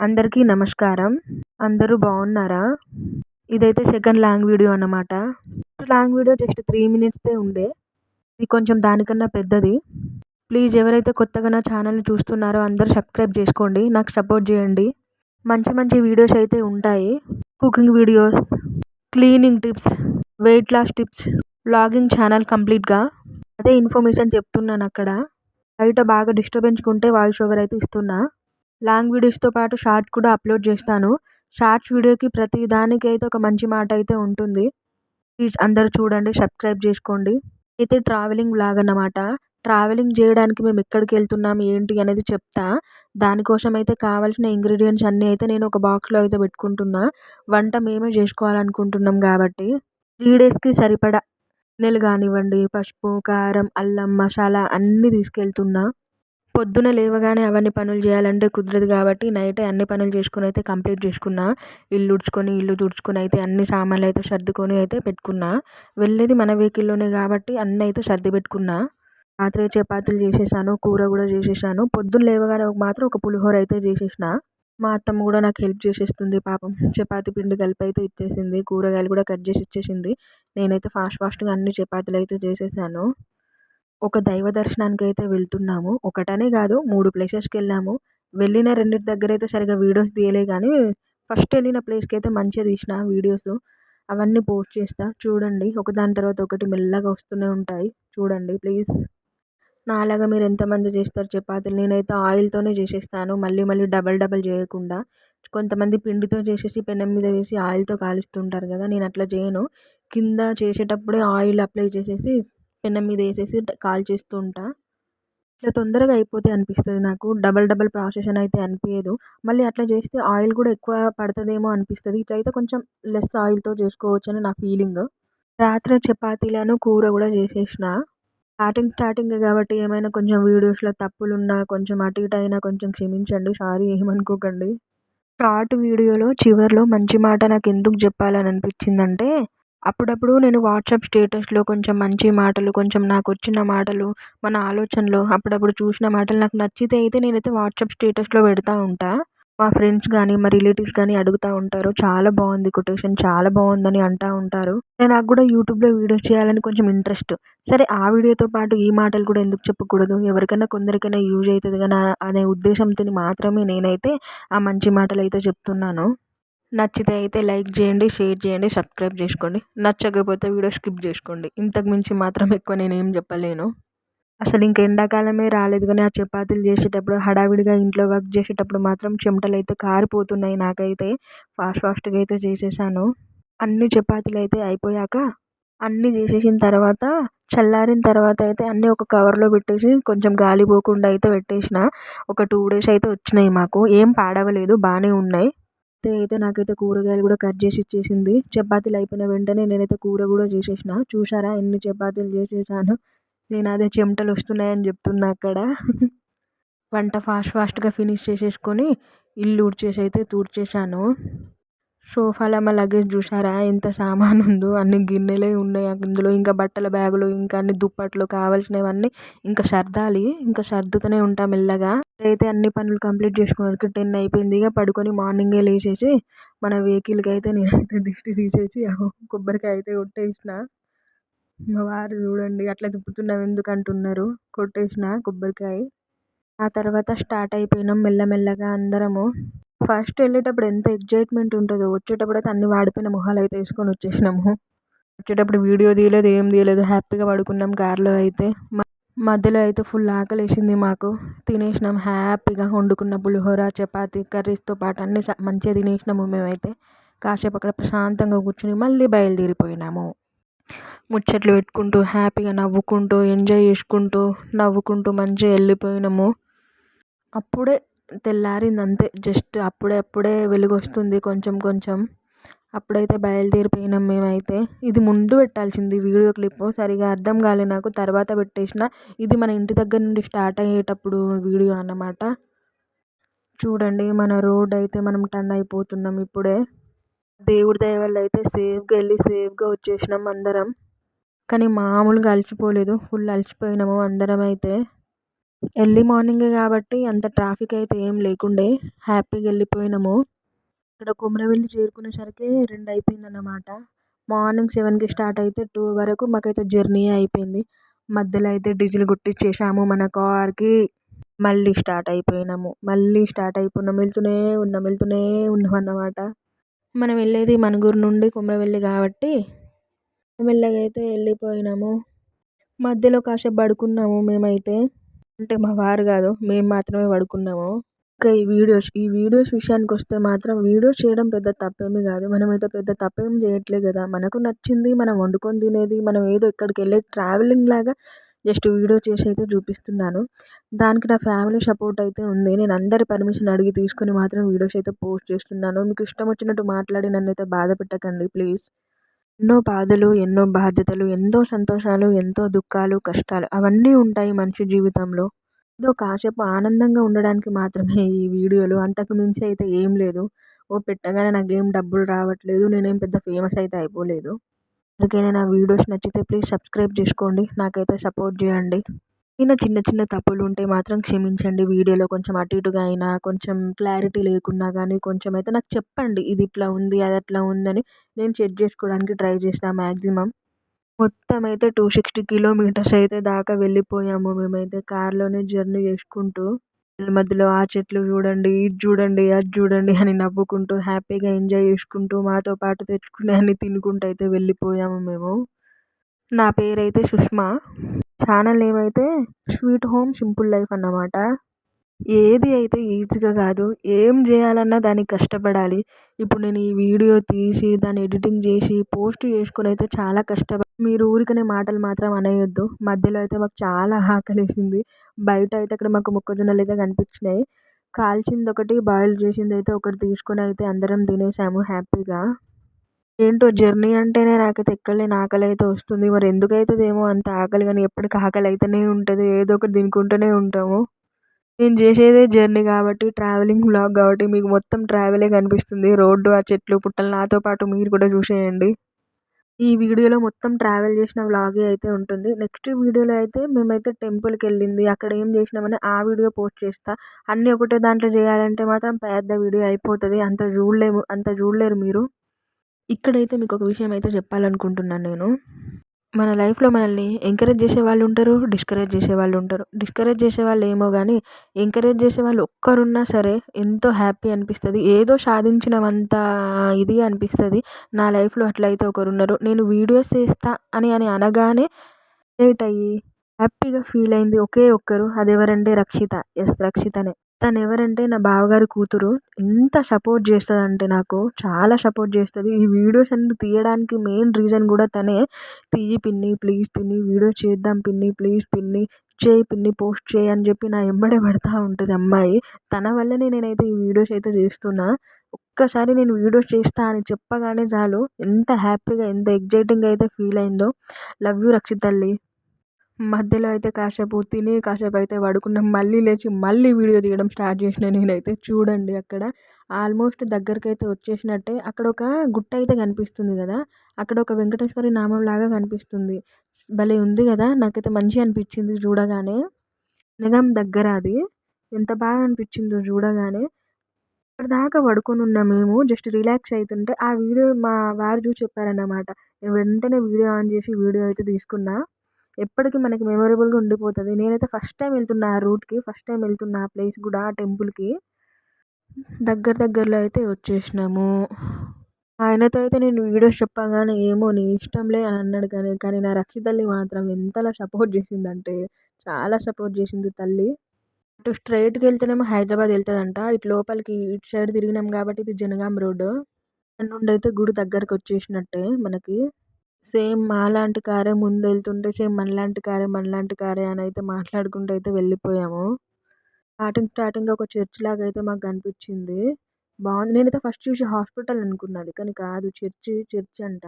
అందరికీ నమస్కారం. అందరూ బాగున్నారా? ఇదైతే సెకండ్ లాంగ్ వీడియో అన్నమాట. లాంగ్ వీడియో జస్ట్ త్రీ మినిట్స్దే ఉండే. ఇది కొంచెం దానికన్నా పెద్దది. ప్లీజ్ ఎవరైతే కొత్తగా నా ఛానల్ని చూస్తున్నారో అందరూ సబ్స్క్రైబ్ చేసుకోండి. నాకు సపోర్ట్ చేయండి. మంచి మంచి వీడియోస్ అయితే ఉంటాయి. Cooking videos cleaning tips weight loss tips blogging channel కంప్లీట్గా అదే ఇన్ఫర్మేషన్ చెప్తున్నాను అక్కడ. బయట బాగా డిస్టర్బెన్స్ ఉంటే వాయిస్ ఓవర్ అయితే ఇస్తున్నా. లాంగ్ వీడియోస్తో పాటు షార్ట్ కూడా అప్లోడ్ చేస్తాను. షార్ట్స్ వీడియోకి ప్రతి దానికి అయితే ఒక మంచి మాట అయితే ఉంటుంది. ప్లీజ్ అందరూ చూడండి సబ్స్క్రైబ్ చేసుకోండి. అయితే ట్రావెలింగ్ బ్లాగ్ అన్నమాట. ట్రావెలింగ్ చేయడానికి మేము ఎక్కడికి వెళ్తున్నాం ఏంటి అనేది చెప్తా. దానికోసం అయితే కావాల్సిన ఇంగ్రీడియంట్స్ అన్నీ అయితే నేను ఒక బాక్స్లో అయితే పెట్టుకుంటున్నా. వంట మేమే చేసుకోవాలనుకుంటున్నాం కాబట్టి. త్రీ డేస్కి సరిపడా నెలు కానివ్వండి పసుపు కారం అల్లం మసాలా అన్నీ తీసుకెళ్తున్నా. పొద్దున లేవగానే అవన్నీ పనులు చేయాలంటే కుదరదు కాబట్టి నైటే అన్ని పనులు చేసుకుని అయితే కంప్లీట్ చేసుకున్నా. ఇల్లు ఉడ్చుకొని ఇల్లు తుడుచుకొని అయితే అన్ని సామాన్లు అయితే సర్దుకొని అయితే పెట్టుకున్నా. వెళ్ళేది మన వెహికల్లోనే కాబట్టి అన్నీ అయితే సర్ది పెట్టుకున్నా. రాత్రి చపాతీలు చేసేసాను కూర కూడా చేసేసాను. పొద్దున్న లేవగానే మాత్రం ఒక పులిహోర అయితే చేసేసిన. మా అత్తమ్మ కూడా నాకు హెల్ప్ చేసేస్తుంది పాపం. చపాతి పిండి కలిపి అయితే ఇచ్చేసింది కూరగాయలు కూడా కట్ చేసి ఇచ్చేసింది. నేనైతే ఫాస్ట్ ఫాస్ట్గా అన్ని చపాతీలు అయితే చేసేసాను. ఒక దైవ దర్శనానికి అయితే వెళ్తున్నాము. ఒకటనే కాదు మూడు ప్లేసెస్కి వెళ్ళాము. వెళ్ళిన రెండింటి దగ్గర అయితే సరిగా వీడియోస్ తీయలే కానీ ఫస్ట్ వెళ్ళిన ప్లేస్కి అయితే మంచిగా తీసిన వీడియోస్. అవన్నీ పోస్ట్ చేస్తా. చూడండి. ఒక దాని తర్వాత ఒకటి మెల్లగా వస్తూనే ఉంటాయి. చూడండి ప్లీజ్. నాలాగా మీరు ఎంతమంది చేస్తారు చపాతీలు? నేనైతే ఆయిల్తోనే చేసేస్తాను. మళ్ళీ మళ్ళీ డబల్ డబల్ చేయకుండా. కొంతమంది పిండితో చేసేసి పెనం మీద వేసి ఆయిల్తో కాలుస్తుంటారు కదా నేను అట్లా చేయను. కింద చేసేటప్పుడే ఆయిల్ అప్లై చేసేసి పెనం మీద వేసేసి కాల్చేస్తూ ఉంటా. ఇట్లా తొందరగా అయిపోతే అనిపిస్తుంది నాకు. డబల్ డబల్ ప్రాసెస్ అని అయితే అనిపించదు మళ్ళీ అట్లా చేస్తే ఆయిల్ కూడా ఎక్కువ పడుతుందేమో అనిపిస్తుంది. ఇట్లయితే కొంచెం లెస్ ఆయిల్తో చేసుకోవచ్చు అని నా ఫీలింగ్. రాత్రి చపాతీలను కూర కూడా చేసేసిన. స్టార్టింగ్ స్టార్టింగ్ కాబట్టి ఏమైనా కొంచెం వీడియోస్లో తప్పులున్నా కొంచెం అటు ఇటు అయినా కొంచెం క్షమించండి. సారీ ఏమనుకోకండి. షార్ట్ వీడియోలో చివరిలో మంచి మాట నాకు ఎందుకు చెప్పాలని అనిపించిందంటే అప్పుడప్పుడు నేను వాట్సాప్ స్టేటస్లో కొంచెం మంచి మాటలు కొంచెం నాకు వచ్చిన మాటలు మన ఆలోచనలు అప్పుడప్పుడు చూసిన మాటలు నాకు నచ్చితే అయితే నేనైతే వాట్సాప్ స్టేటస్లో పెడతా ఉంటాను మా ఫ్రెండ్స్ కానీ మా రిలేటివ్స్ కానీ అడుగుతూ ఉంటారు. చాలా బాగుంది కొటేషన్ చాలా బాగుందని అంటూ ఉంటారు. నేను నాకు కూడా యూట్యూబ్లో వీడియోస్ చేయాలని కొంచెం ఇంట్రెస్ట్. సరే ఆ వీడియోతో పాటు ఈ మాటలు కూడా ఎందుకు చెప్పకూడదు? ఎవరికైనా కొందరికైనా యూజ్ అవుతుంది కానీ అనే ఉద్దేశంతో మాత్రమే నేనైతే ఆ మంచి మాటలు అయితే చెప్తున్నాను. నచ్చితే అయితే లైక్ చేయండి షేర్ చేయండి సబ్స్క్రైబ్ చేసుకోండి. నచ్చకపోతే వీడియో స్కిప్ చేసుకోండి. ఇంతకు మించి మాత్రం ఎక్కువ నేనేం చెప్పలేను. అసలు ఇంక ఎండాకాలమే రాలేదు కానీ ఆ చపాతీలు చేసేటప్పుడు హడావిడిగా ఇంట్లో వర్క్ చేసేటప్పుడు మాత్రం చెమటలు అయితే కారిపోతున్నాయి నాకైతే. ఫాస్ట్ ఫాస్ట్గా అయితే చేసేసాను. అన్ని చపాతీలు అయితే అయిపోయాక అన్నీ చేసేసిన తర్వాత చల్లారిన తర్వాత అయితే అన్నీ ఒక కవర్లో పెట్టేసి కొంచెం గాలి పోకుండా అయితే పెట్టేసిన. ఒక టూ డేస్ అయితే వచ్చినాయి మాకు. ఏం పాడవలేదు బాగానే ఉన్నాయి. అయితే నాకైతే కూరగాయలు కూడా కట్ చేసి ఇచ్చేసింది. చపాతీలు అయిపోయిన వెంటనే నేనైతే కూర కూడా చేసేసిన. చూసారా ఎన్ని చపాతీలు చేసేసాను. నేను అదే చెమటలు వస్తున్నాయని చెప్తున్నా అక్కడ. వంట ఫాస్ట్ ఫాస్ట్గా ఫినిష్ చేసేసుకొని ఇల్లు ఊడ్చేసి అయితే తూడ్చేసాను సోఫాలో మా లగేజ్ చూసారా ఎంత సామాన్ ఉందో అన్ని గిన్నెలే ఉన్నాయి. అందులో ఇంకా బట్టల బ్యాగులు ఇంకా అన్ని దుప్పట్లు కావాల్సినవన్నీ ఇంకా సర్దాలి. ఇంకా సర్దుతూనే ఉంటాం మెల్లగా. అయితే అన్ని పనులు కంప్లీట్ చేసుకున్నాక టెన్ అయిపోయింది. ఇక పడుకొని మార్నింగే లేచేసి మన వెహికల్కి అయితే నేనైతే దిష్టి తీసేసి కొబ్బరికాయ అయితే కొట్టేసిన. మా వారు చూడండి అట్లా తిప్పుతున్నావు ఎందుకు అంటున్నారు కొట్టేసిన కొబ్బరికాయ. ఆ తర్వాత స్టార్ట్ అయిపోయినాం మెల్లమెల్లగా అందరము. ఫస్ట్ వెళ్ళేటప్పుడు ఎంత ఎగ్జైట్మెంట్ ఉంటుందో. వచ్చేటప్పుడు అయితే అన్ని వాడిపోయిన మొహాలు అయితే వేసుకొని వచ్చేసినాము. వచ్చేటప్పుడు వీడియో తీయలేదు ఏం తీయలేదు. హ్యాపీగా పడుకున్నాం కార్లో అయితే. మధ్యలో అయితే ఫుల్ ఆకలి వేసింది మాకు. తినేసినాం హ్యాపీగా. వండుకున్న పులిహోర చపాతి కర్రీస్తో పాటు అన్ని మంచిగా తినేసినాము మేమైతే. కాసేపు అక్కడ ప్రశాంతంగా కూర్చుని మళ్ళీ బయలుదేరిపోయినాము. ముచ్చట్లు పెట్టుకుంటూ హ్యాపీగా నవ్వుకుంటూ ఎంజాయ్ చేసుకుంటూ నవ్వుకుంటూ మంచిగా వెళ్ళిపోయినాము. అప్పుడే తెల్లారింది అంతే జస్ట్ అప్పుడే అప్పుడే వెలుగు వస్తుంది కొంచెం కొంచెం. అప్పుడైతే బయలుదేరిపోయినాం మేమైతే. ఇది ముందు పెట్టాల్సింది వీడియో క్లిప్. సరిగా అర్థం కాలే నాకు. తర్వాత పెట్టేసిన. ఇది మన ఇంటి దగ్గర నుండి స్టార్ట్ అయ్యేటప్పుడు వీడియో అన్నమాట. చూడండి మన రోడ్ అయితే మనం టర్న్ అయిపోతున్నాం ఇప్పుడే. దేవుడి దయ వల్ల అయితే సేఫ్గా వెళ్ళి సేఫ్గా వచ్చేసినాం అందరం. కానీ మామూలుగా అలసిపోలేదు. ఫుల్ అలసిపోయినాము అందరం అయితే. ఎర్లీ మార్నింగే కాబట్టి అంత ట్రాఫిక్ అయితే ఏం లేకుండే. హ్యాపీగా వెళ్ళిపోయినాము ఇక్కడ కుమరవెల్లి చేరుకునేసరికి రెండు అయిపోయింది అన్నమాట మార్నింగ్ సెవెన్కి స్టార్ట్ అయితే టూ వరకు మాకైతే జర్నీ అయిపోయింది. మధ్యలో అయితే డీజిల్ కొట్టించేసాము మన కార్కి మళ్ళీ స్టార్ట్ అయిపోయినాము. మళ్ళీ స్టార్ట్ అయిపోయినాము వెళ్తూనే ఉన్నాం వెళ్తూనే ఉన్నాం అన్నమాట మనం వెళ్ళేది మణుగూరు నుండి కుమ్రవెల్లి కాబట్టి మెల్లగా అయితే వెళ్ళిపోయినాము మధ్యలో కాసేపు పడుకున్నాము మేమైతే. అంటే మా వారు కాదు మేము మాత్రమే పడుకున్నాము. ఇంకా ఈ వీడియోస్ ఈ వీడియోస్ విషయానికి వస్తే మాత్రం వీడియోస్ చేయడం పెద్ద తప్పేమీ కాదు. మనమైతే పెద్ద తప్పేం చేయట్లేదు కదా. మనకు నచ్చింది మనం వండుకొని తినేది మనం ఏదో ఇక్కడికి వెళ్ళే ట్రావెలింగ్ లాగా జస్ట్ వీడియో చేసి అయితే చూపిస్తున్నాను. దానికి నా ఫ్యామిలీ సపోర్ట్ అయితే ఉంది. నేను అందరి పర్మిషన్ అడిగి తీసుకొని మాత్రం వీడియోస్ అయితే పోస్ట్ చేస్తున్నాను. మీకు ఇష్టం వచ్చినట్టు మాట్లాడి నన్ను అయితే బాధ పెట్టకండి ప్లీజ్ ఎన్నో బాధలు ఎన్నో బాధ్యతలు ఎంతో సంతోషాలు ఎంతో దుఃఖాలు కష్టాలు అవన్నీ ఉంటాయి మనిషి జీవితంలో. ఏదో కాసేపు ఆనందంగా ఉండడానికి మాత్రమే ఈ వీడియోలు. అంతకు మించి అయితే ఏం లేదు. ఓ పెట్టగానే నాకేం డబ్బులు రావట్లేదు. నేనేం పెద్ద ఫేమస్ అయితే అయిపోలేదు. అందుకనే నా వీడియోస్ నచ్చితే ప్లీజ్ సబ్స్క్రైబ్ చేసుకోండి. నాకైతే సపోర్ట్ చేయండి. చిన్న చిన్న చిన్న తప్పులు ఉంటే మాత్రం క్షమించండి. వీడియోలో కొంచెం అటు ఇటుగా అయినా కొంచెం క్లారిటీ లేకున్నా కానీ కొంచెం అయితే నాకు చెప్పండి ఇది ఇట్లా ఉంది అది అట్లా ఉందని నేను చెక్ చేసుకోవడానికి ట్రై చేస్తాను మ్యాక్సిమం మొత్తం అయితే టూ సిక్స్టీ కిలోమీటర్స్ అయితే దాకా వెళ్ళిపోయాము మేమైతే కార్లోనే జర్నీ చేసుకుంటూ. మధ్యలో ఆ చెట్లు చూడండి ఇది చూడండి అది చూడండి అని నవ్వుకుంటూ హ్యాపీగా ఎంజాయ్ చేసుకుంటూ మాతో పాటు తెచ్చుకునే అన్ని తినుకుంటూ అయితే వెళ్ళిపోయాము మేము. నా పేరైతే సుష్మా. ఛానల్ నేమ్ అయితే స్వీట్ హోమ్ సింపుల్ లైఫ్ అన్నమాట. ఏది అయితే ఈజీగా కాదు ఏం చేయాలన్నా దానికి కష్టపడాలి. ఇప్పుడు నేను ఈ వీడియో తీసి దాన్ని ఎడిటింగ్ చేసి పోస్ట్ చేసుకుని అయితే చాలా కష్టపడి మీరు ఊరికనే మాటలు మాత్రం అనేయొద్దు. మధ్యలో అయితే మాకు చాలా ఆకలేసింది. బయట అయితే అక్కడ మాకు మొక్కజొన్నలు అయితే కనిపించినాయి. కాల్చింది ఒకటి బాయిల్ చేసింది అయితే ఒకటి తీసుకొని అయితే అందరం తినేసాము హ్యాపీగా. ఏంటో జర్నీ అంటేనే నాకైతే ఎక్కడలేని ఆకలి అయితే వస్తుంది. మరి ఎందుకు అవుతుందేమో అంత ఆకలి కానీ ఎప్పటికీ ఆకలి అయితేనే ఉంటుంది. ఏదో ఒకటి తినుకుంటూనే ఉంటాము. నేను చేసేదే జర్నీ కాబట్టి ట్రావెలింగ్ వ్లాగ్ కాబట్టి మీకు మొత్తం ట్రావెలే కనిపిస్తుంది. రోడ్డు ఆ చెట్లు పుట్టలు నాతో పాటు మీరు కూడా చూసేయండి. ఈ వీడియోలో మొత్తం ట్రావెల్ చేసిన వ్లాగే అయితే ఉంటుంది. నెక్స్ట్ వీడియోలో అయితే మేమైతే టెంపుల్కి వెళ్ళింది. అక్కడ ఏం చేసినామని ఆ వీడియో పోస్ట్ చేస్తా. అన్నీ ఒకటే దాంట్లో చేయాలంటే మాత్రం పెద్ద వీడియో అయిపోతుంది. అంత చూడలేము అంత చూడలేరు మీరు. ఇక్కడైతే మీకు ఒక విషయం అయితే చెప్పాలనుకుంటున్నాను నేను. మన లైఫ్లో మనల్ని ఎంకరేజ్ చేసే వాళ్ళు ఉంటారు డిస్కరేజ్ చేసే వాళ్ళు ఉంటారు. డిస్కరేజ్ చేసే వాళ్ళు ఏమో కానీ ఎంకరేజ్ చేసే వాళ్ళు ఒక్కరున్నా సరే ఎంతో హ్యాపీ అనిపిస్తుంది. ఏదో సాధించినవంత ఇది అనిపిస్తుంది. నా లైఫ్లో అట్లయితే ఒకరు ఉన్నారు నేను వీడియోస్ చేస్తా అని అని అనగానే లేట్ అయ్యి హ్యాపీగా ఫీల్ అయింది ఒకే ఒక్కరు. అది ఎవరంటే రక్షిత. ఎస్ రక్షితనే. తను ఎవరంటే నా బావగారి కూతురు. ఎంత సపోర్ట్ చేస్తుంది అంటే నాకు. చాలా సపోర్ట్ చేస్తుంది. ఈ వీడియోస్ అన్ని తీయడానికి మెయిన్ రీజన్ కూడా తనే. తీయి పిన్ని ప్లీజ్ పిన్ని వీడియో చేద్దాం పిన్ని ప్లీజ్ పిన్ని చేయి పిన్ని పోస్ట్ చేయి అని చెప్పి నా వెంబడే పడతా ఉంటుంది అమ్మాయి. తన వల్లనే నేనైతే ఈ వీడియోస్ అయితే చేస్తున్నా. ఒక్కసారి నేను వీడియోస్ చేస్తా అని చెప్పగానే చాలు. ఎంత హ్యాపీగా ఎంత ఎగ్జైటింగ్ అయితే ఫీల్ అయిందో. లవ్ యూ రక్షితల్లి మధ్యలో అయితే కాసేపు తిని కాసేపు అయితే పడుకున్నాం మళ్ళీ లేచి మళ్ళీ వీడియో తీయడం స్టార్ట్ చేసిన నేనైతే చూడండి అక్కడ. ఆల్మోస్ట్ దగ్గరికి అయితే వచ్చేసినట్టే. అక్కడ ఒక గుట్ట అయితే కనిపిస్తుంది కదా. అక్కడ ఒక వెంకటేశ్వరి నామం లాగా కనిపిస్తుంది. భలే ఉంది కదా. నాకైతే మంచిగా అనిపించింది చూడగానే. నిఘం దగ్గర అది. ఎంత బాగా అనిపించిందో చూడగానే. దాకా పడుకొని ఉన్నాం మేము. జస్ట్ రిలాక్స్ అవుతుంటే ఆ వీడియో మా వారు చూసి చెప్పారన్నమాట. వెంటనే వీడియో ఆన్ చేసి వీడియో అయితే తీసుకున్నా. ఎప్పటికీ మనకి మెమొరబుల్గా ఉండిపోతుంది. నేనైతే ఫస్ట్ టైం వెళ్తున్నా ఆ రూట్కి ఫస్ట్ టైం వెళ్తున్నా ఆ ప్లేస్ కూడా ఆ టెంపుల్కి. దగ్గర దగ్గరలో అయితే వచ్చేసినాము. ఆయనతో అయితే నేను వీడియోస్ చెప్పగానే ఏమో నీ ఇష్టంలే అని అన్నాడు కానీ కానీ నా రక్షితల్లి మాత్రం ఎంతలా సపోర్ట్ చేసిందంటే చాలా సపోర్ట్ చేసింది తల్లి. ఇటు స్ట్రైట్కి వెళ్తేనేమో హైదరాబాద్ వెళ్తుందంట. ఇటు లోపలికి ఇటు సైడ్ తిరిగినాం కాబట్టి ఇది జనగాం రోడ్డు. నుండి అయితే గుడి దగ్గరకు వచ్చేసినట్టే మనకి. సేమ్ మాలాంటి కారే ముందు వెళ్తుంటే సేమ్ మనలాంటి కారే మనలాంటి కారే అని అయితే మాట్లాడుకుంటూ అయితే వెళ్ళిపోయాము. స్టార్టింగ్ స్టార్టింగ్ ఒక చర్చ్ లాగా అయితే మాకు కనిపించింది. బాగుంది. నేనైతే ఫస్ట్ చూసి హాస్పిటల్ అనుకున్నది కానీ కాదు చర్చి చర్చ్ అంట.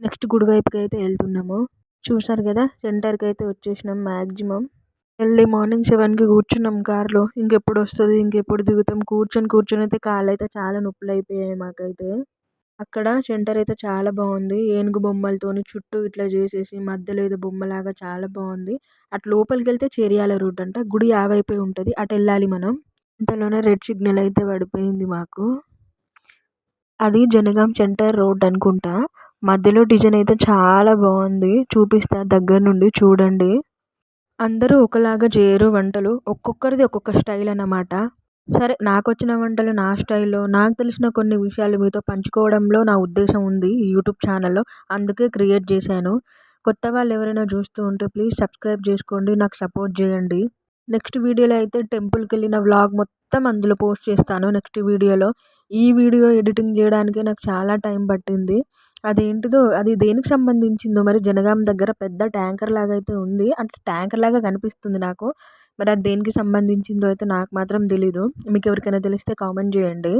నెక్స్ట్ గుడి వైపుకి అయితే వెళ్తున్నాము. చూసారు కదా సెంటర్కి అయితే వచ్చేసినాం మ్యాక్సిమం ఎర్లీ మార్నింగ్ సెవెన్కి కూర్చున్నాం కార్లో. ఇంకెప్పుడు వస్తుంది ఇంకెప్పుడు దిగుతాం. కూర్చొని కూర్చొని అయితే కాళ్ళు అయితే చాలా నొప్పులు అయిపోయాయి మాకైతే. అక్కడ సెంటర్ అయితే చాలా బాగుంది. ఏనుగు బొమ్మలతోని చుట్టూ ఇట్లా చేసేసి మధ్యలో ఏదో బొమ్మలాగా చాలా బాగుంది. అటు లోపలికి వెళ్తే చేరియాల రూట్ అంట. గుడి ఆ వైపే ఉంటుంది. అటు వెళ్ళాలి మనం. ఇంతలోనే రెడ్ సిగ్నల్ అయితే పడిపోయింది మాకు. అది జనగాం సెంటర్ రోడ్ అనుకుంటా. మధ్యలో డిజైన్ అయితే చాలా బాగుంది. చూపిస్తా దగ్గర నుండి చూడండి. అందరూ ఒకలాగా చేయరు వంటలు. ఒక్కొక్కరిది ఒక్కొక్క స్టైల్ అన్నమాట. సరే నాకు వచ్చిన వంటలు నా స్టైల్లో నాకు తెలిసిన కొన్ని విషయాలు మీతో పంచుకోవడంలో నా ఉద్దేశం ఉంది ఈ యూట్యూబ్ ఛానల్లో. అందుకే క్రియేట్ చేశాను. కొత్త వాళ్ళు ఎవరైనా చూస్తూ ఉంటే ప్లీజ్ సబ్స్క్రైబ్ చేసుకోండి నాకు సపోర్ట్ చేయండి. నెక్స్ట్ వీడియోలో అయితే టెంపుల్కి వెళ్ళిన వ్లాగ్ మొత్తం అందులో పోస్ట్ చేస్తాను నెక్స్ట్ వీడియోలో. ఈ వీడియో ఎడిటింగ్ చేయడానికి నాకు చాలా టైం పట్టింది. అదేంటిదో అది దేనికి సంబంధించిందో మరి జనగాం దగ్గర పెద్ద ట్యాంకర్ లాగా అయితే ఉంది. అంటే ట్యాంకర్ లాగా కనిపిస్తుంది నాకు. మరి అది దేనికి సంబంధించిందో అయితే నాకు మాత్రం తెలీదు. మీకు ఎవరికైనా తెలిస్తే కామెంట్ చేయండి.